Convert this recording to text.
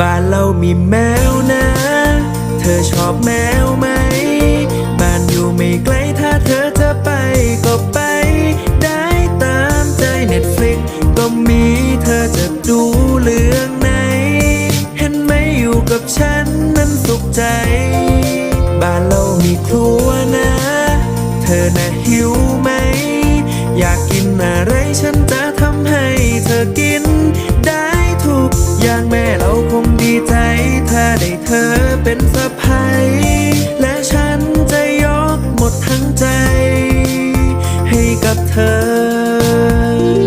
บ้านเรามีแมวนะ เธอชอบแมวไหม บ้านอยู่ไม่ไกลถ้าเธอจะไปก็ไป ได้ตามใจเน็ตฟลิกก็มีเธอจะดูเรื่องไหน เห็นไหมอยู่กับฉันนั้นสุขใจ บ้านเรามีครัวนะ เธอน่ะหิวไหม อยากกินอะไรฉันจะทำให้เธอกินได้ทุกอย่างแม่เรา กับเธอ